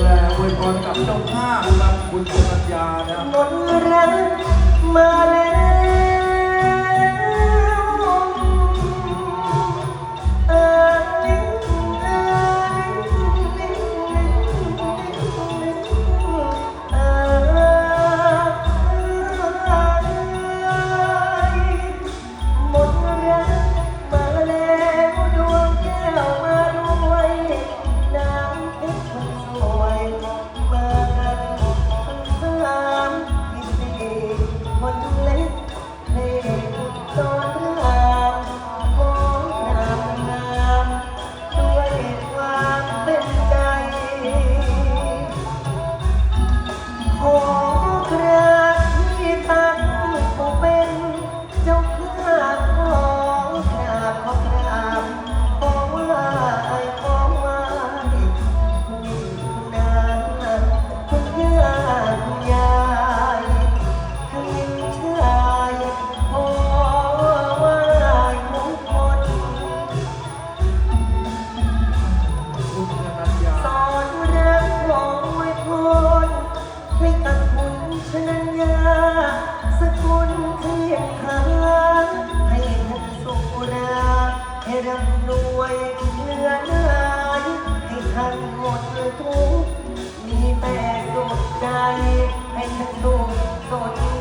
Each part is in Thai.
และอวยพรกับเจ้าข้าพนำคุณปัญญานะครับ มนต์รักมาแล้ว ร่ำรวยเหลือเนื้อให้ท่านหมดทุกมีแม่สดใจ ให้ท่านสุขสด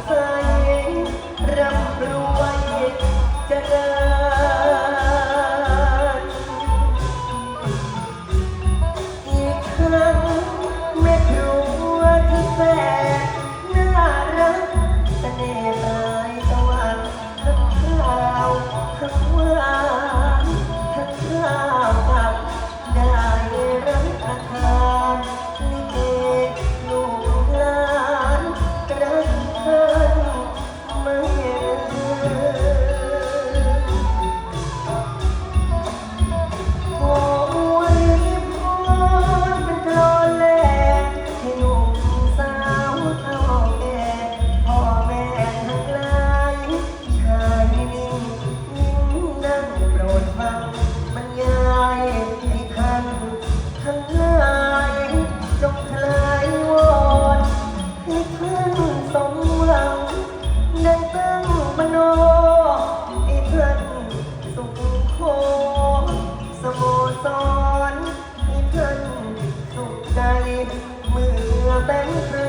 bánh rơi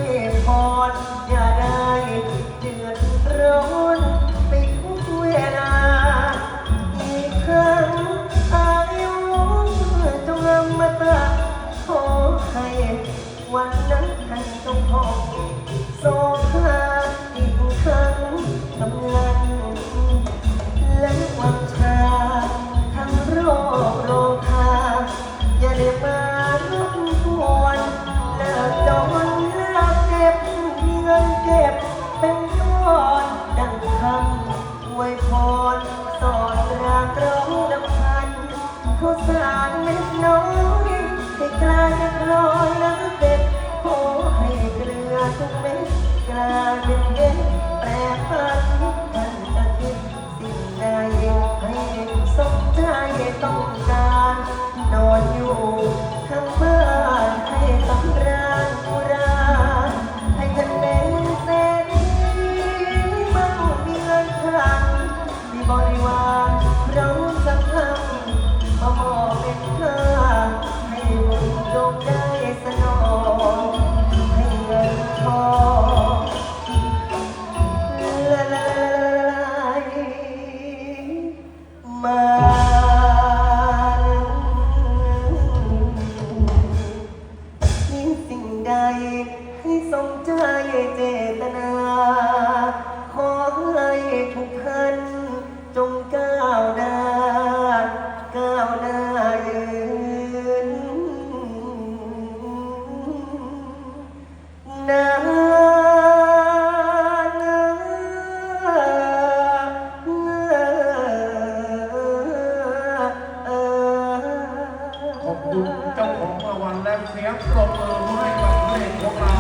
กลาจะกลอยน้ำเด็ดโอ้ให้เกลือทุกเม็ดกลายเป็นเด็ดแปรฝันมันจะคิดสิ่งใดให้สมใจต้องการ นอนอยู่ข้างบ้านให้สำเร็จ ปรบมือให้กับเพลงของเรา